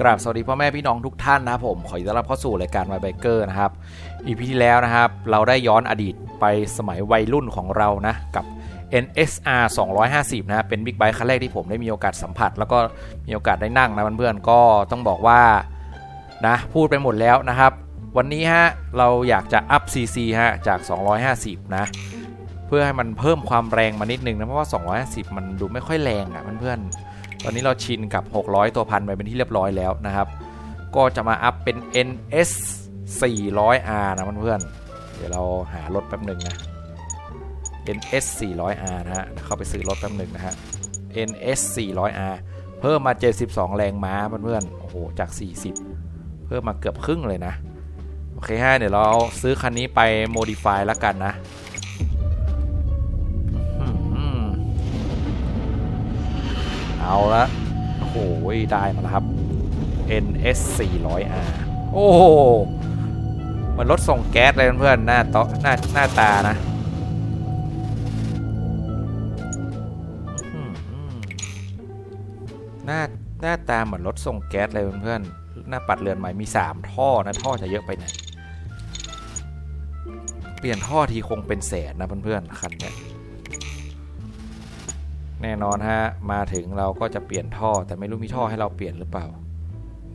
กราบสวัสดีพ่อแม่พี่น้องทุกท่านนะครับผมขอต้อนรับเข้าสู่รายการ My Biker นะครับอีพีที่แล้วนะครับ เราได้ย้อนอดีตไปสมัยวัยรุ่นของเรานะกับ NSR 250 นะเป็นบิ๊กไบค์คันแรกที่ผมได้มีโอกาสสัมผัส แล้วก็มีโอกาสได้นั่งนะเพื่อนๆก็ต้องบอกว่านะพูดไปหมดแล้วนะครับ วันนี้ฮะเราอยากจะอัพ CC ฮะจาก 250 นะ เพื่อให้มันเพิ่มความแรงมานิดนึงนะเพราะว่า 250 มันดูไม่ค่อยแรงอะ่ะเพื่อนๆ ตอนนี้เราชินกับ 600 ตัวพันไปเป็นที่เรียบร้อยแล้วนะครับ ก็จะมาอัพเป็น NS 400R นะเพื่อนๆเดี๋ยวเราหารถแป๊บหนึ่งนะ NS 400R นะฮะเข้าไปซื้อรถแป๊บหนึ่งนะฮะ NS 400R เพิ่มมา 72 แรงม้าเพื่อนๆโอ้โห จาก 40 เพิ่มมาเกือบครึ่งเลยนะ โอเคฮะเดี๋ยวเราซื้อคันนี้ไป modify แล้วกันนะ เอาละโอ้โหได้มาแล้วครับ NS 400R โอ้โหมันรถส่งแก๊สเลยเพื่อนๆหน้าโตะหน้าหน้าตานะหน้าหน้าตาเหมือนรถส่งแก๊สเลยเพื่อนๆหน้าปัดเรือนใหม่มี 3 ท่อนะท่อจะเยอะไปไหนเปลี่ยนท่อทีคงเป็นแสนนะเพื่อนๆคันเนี้ย แน่นอนฮะ มาถึงเราก็จะเปลี่ยนท่อ แต่ไม่รู้มีท่อให้เราเปลี่ยนหรือเปล่า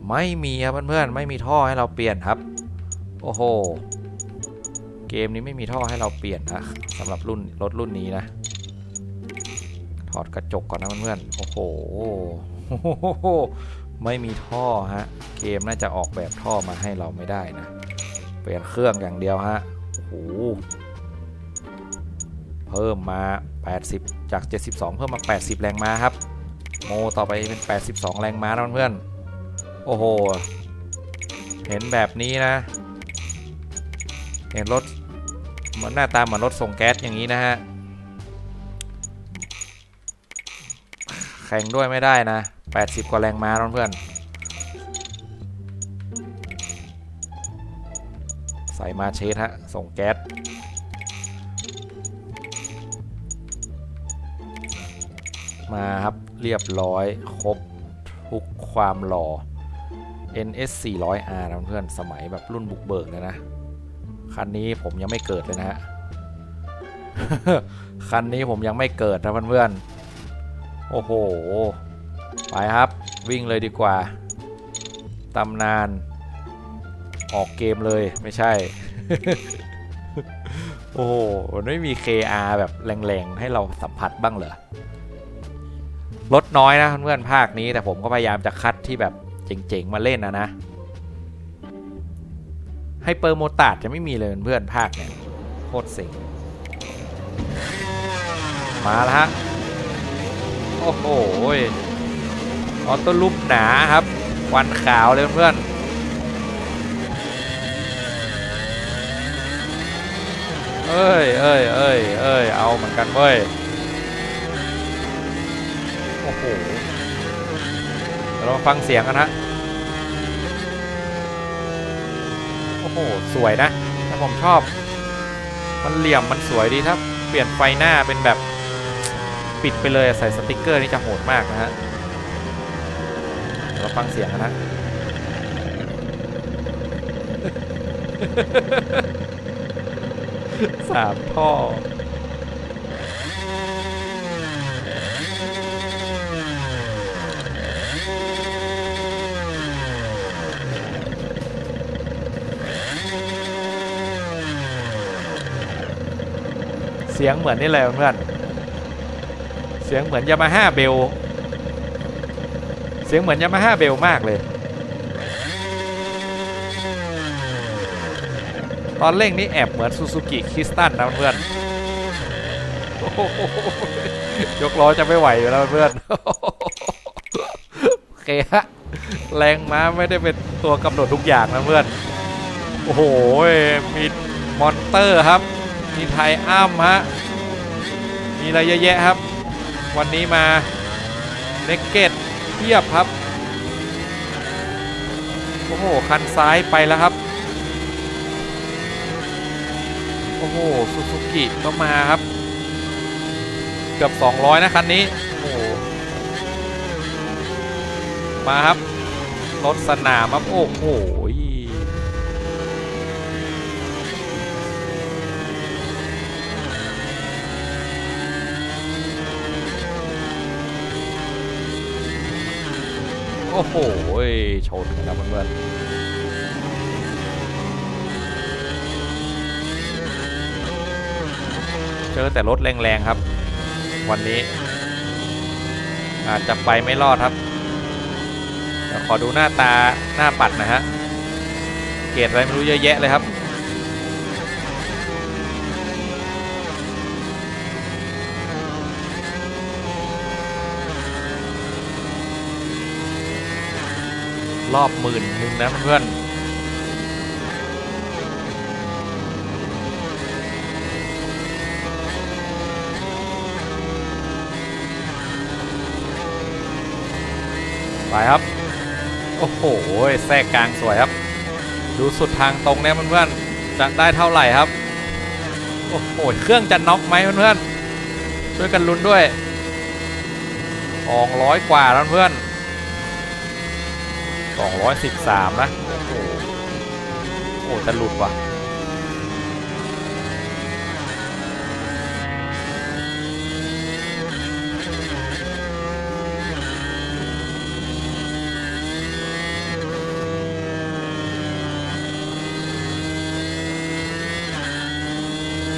ไม่มีครับเพื่อนๆไม่มีท่อให้เราเปลี่ยนครับ โอ้โห เกมนี้ไม่มีท่อให้เราเปลี่ยนนะสำหรับรุ่นรถรุ่นนี้นะ ถอดกระจกก่อนนะเพื่อนๆโอ้โหไม่มีท่อฮะ เกมน่าจะออกแบบท่อมาให้เราไม่ได้นะ เปลี่ยนเครื่องอย่างเดียวฮะโอ้โหเพิ่มมา 80 จาก 72 เพิ่มมา 80 แรงม้าครับ โมต่อไปเป็น 82 แรงม้านะเพื่อนโอ้โห เห็นแบบนี้นะ เห็นรถเหมือนหน้าตาเหมือนรถส่งแก๊สอย่างนี้นะฮะ แข่งด้วยไม่ได้นะ 80 กว่าแรงม้านะเพื่อนใส่มาเชสฮะ ส่งแก๊ส มาครับเรียบร้อยครบทุกความหล่อ NS 400R นะเพื่อนสมัยแบบรุ่นบุกเบิกเลยนะ คันนี้ผมยังไม่เกิดเลยนะฮะ คันนี้ผมยังไม่เกิดนะเพื่อนๆ โอ้โห ไปครับวิ่งเลยดีกว่า ตำนาน ออกเกมเลยไม่ใช่ โอ้โหไม่มี KR แบบแรงๆ ให้เราสัมผัสบ้างเหรอ ลดน้อยนะเพื่อนภาคนี้แต่ผมก็พยายามจะคัดที่แบบเจ๋งๆมาเล่นนะนะให้เปอร์โมตาดจะไม่มีเลยเพื่อนภาคเนี่ยโคตรเสิงมาแล้วฮะโอ้โหออโต้ลูปหนาครับควันขาวเลยเพื่อนเอ้ยเอ้ยเอ้ยเอ้ยเอาเหมือนกันเว้ย หเดี๋ยวเราฟังเสียงกันฮะโอ้โห สวยนะแต่ผมชอบ มันเหลี่ยมมันสวยดีถ้าเปลี่ยนไฟหน้าเป็นแบบปิดไปเลยใส่สติกเกอร์นี่จะโหดมากนะฮะเราฟังเสียงกันนะสามท่อ เสียงเหมือนนี่เลยเพื่อนเสียงเหมือนยามาฮ่าเบล เสียงเหมือนยามาฮ่าเบลมากเลย ตอนเร่งนี่แอบเหมือนซูซูกิคริสตันนะเพื่อนโอ้โหยกล้อจะไม่ไหวอยู่แล้วเพื่อนโอเคฮะแรงม้าไม่ได้เป็นตัวกำหนดทุกอย่างนะเพื่อน โอ้โห มีมอนเตอร์ครับ มีไทยอัมฮะ มีอะไรเยอะแยะครับ วันนี้มาเนกเก็ตเทียบครับ โอ้โห คันซ้ายไปแล้วครับ โอ้โหซูซูกิก็มาครับ เกือบ 200 นะ คันนี้ โอ้โห มาครับ รถสนามครับ โอ้โห โอ้โหชนกันแล้วเพื่อนเจอแต่รถแรงๆครับ วันนี้ อาจจะไปไม่รอดครับขอดูหน้าตาหน้าปัดนะฮะเกรดอะไรไม่รู้เยอะแยะเลยครับ รอบหมื่นหนึ่งนะเพื่อนไปครับ โอ้โห แทรกกลางสวยครับ ดูสุดทางตรงเนี่ยเพื่อนๆ จะได้เท่าไหร่ครับ โอ้โห เครื่องจะน็อกไหมเพื่อนๆ ช่วยกันลุ้นด้วยอองร้อยกว่าแล้วเพื่อนๆ 213 นะ โอ้โหจะหลุดว่ะ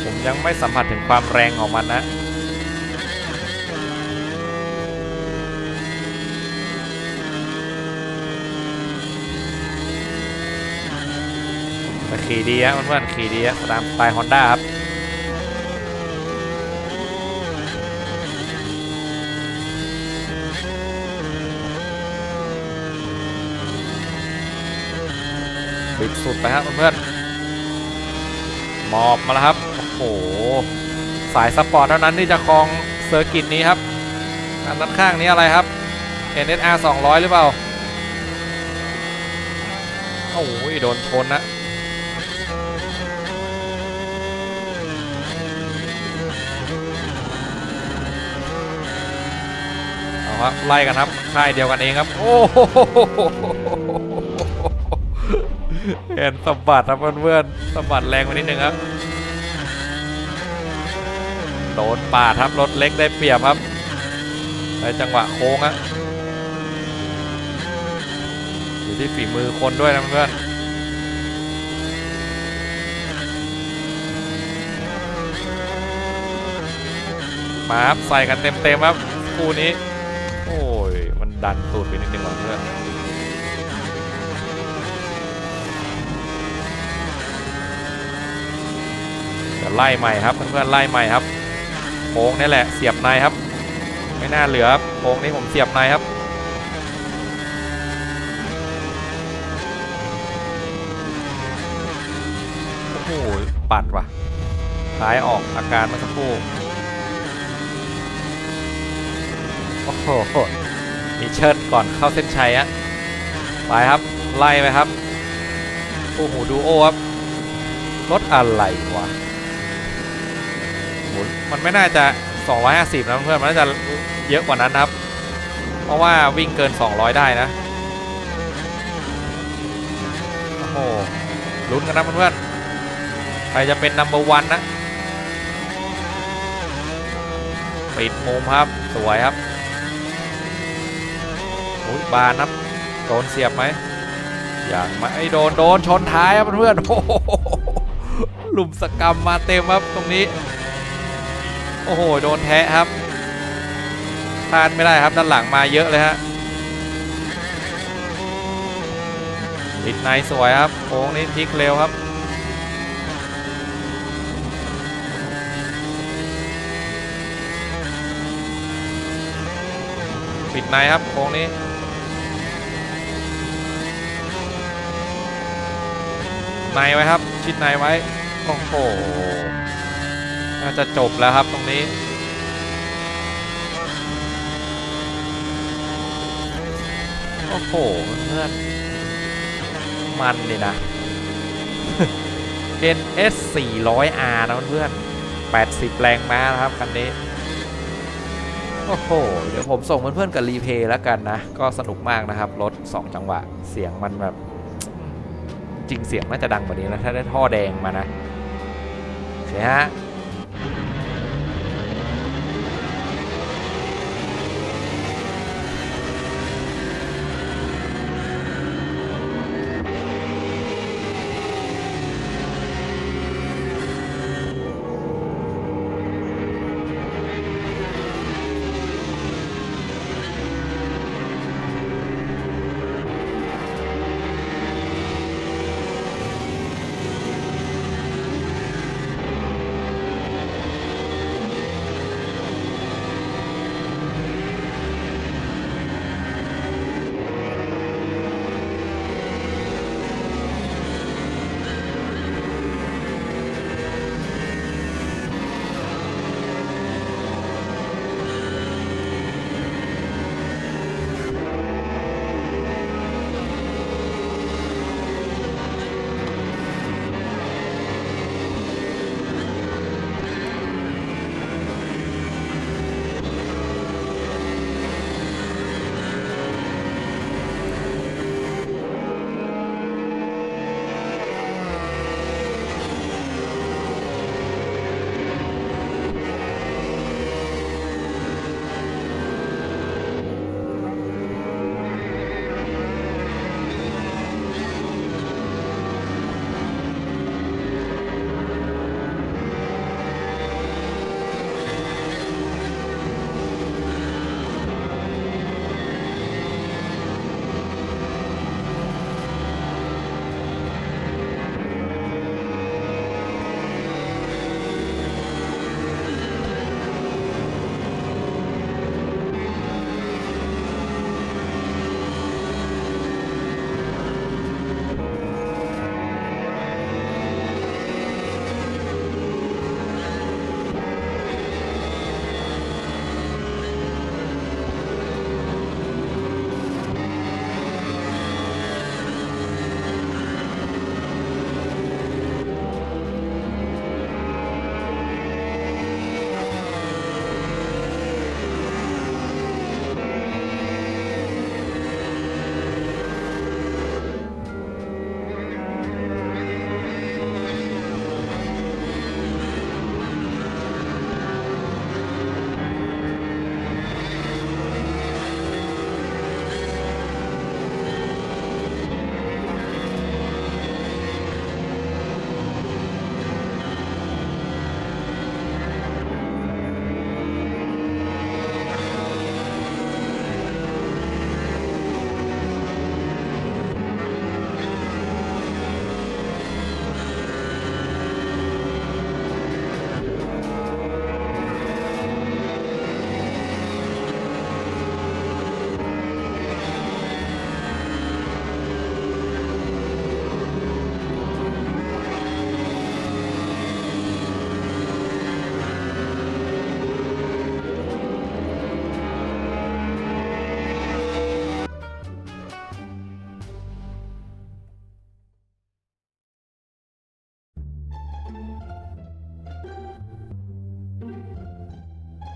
ผมยังไม่สัมผัสถึงความแรงของมันนะ ขี่ดีฮะเพื่อนๆขี่ดีฮะตามสไตล์ฮอนด้าครับบิดสุดไปครับเพื่อนๆหมอบมาแล้วครับ โอ้โห สายสปอร์ตเท่านั้นที่จะครองเซอร์กิตนี้ครับอันด้านข้างนี้อะไรครับ NSR 200 หรือเปล่า โอ้ยโดนชนนะ ไล่กันครับค่ายเดียวกันเองครับ โอ้โหเห็นสะบัดครับเพื่อนๆสะบัดแรงไปนิดนึงครับโดนปาดครับรถเล็กได้เปรียบครับในจังหวะโค้งอะอยู่ที่ฝีมือคนด้วยนะเพื่อนมาครับใส่กันเต็มๆครับคู่นี้ ดันตูดไปนิดนึงว่ะเพื่อนจะไล่ใหม่ครับเพื่อนๆไล่ใหม่ครับโค้งนี่แหละเสียบในครับ ไม่น่าเหลือครับโค้งนี้ผมเสียบในครับโอ้โหปัดว่ะท้ายออกอาการเมาสักครู่โอ้โห มีเชิดก่อนเข้าเส้นชัยอะไปครับ ไล่ไปครับโอ้โหดูโอครับรถอะไรวะหมันไม่น่าจะ 250 นะเพื่อนมันน่าจะเยอะกว่านั้นครับ เพราะว่าวิ่งเกิน 200 ได้นะโอ้โหลุ้นกันนะเพื่อนใครจะเป็นนัมเบอร์วันนะปิดมุมครับ สวยครับ โอ้ยบานครับโดนเสียบไหมอย่างไม่โดนโดนชนท้ายครับเพื่อนโอ้โหหลุมสกรรมมาเต็มครับตรงนี้ โอ้โหโดนแทะครับพลาดไม่ได้ครับด้านหลังมาเยอะเลยฮะติดในสวยครับโค้งนี้พลิกเร็วครับปิดในครับโค้งนี้ ในไว้ครับ ชิดในไว้โอ้โหน่าจะจบแล้วครับตรงนี้โอ้โหเพื่อนมันนี่นะ NS 400R นะเพื่อนๆ80 แรงม้านะครับคันนี้ โอ้โห เดี๋ยวผมส่งเพื่อนๆกับรีเพย์แล้วกันนะ ก็สนุกมากนะครับ รถ 2 จังหวะ เสียงมันแบบ จริงเสียงน่าจะดังกว่านี้นะถ้าได้ท่อแดงมานะโอเคฮะ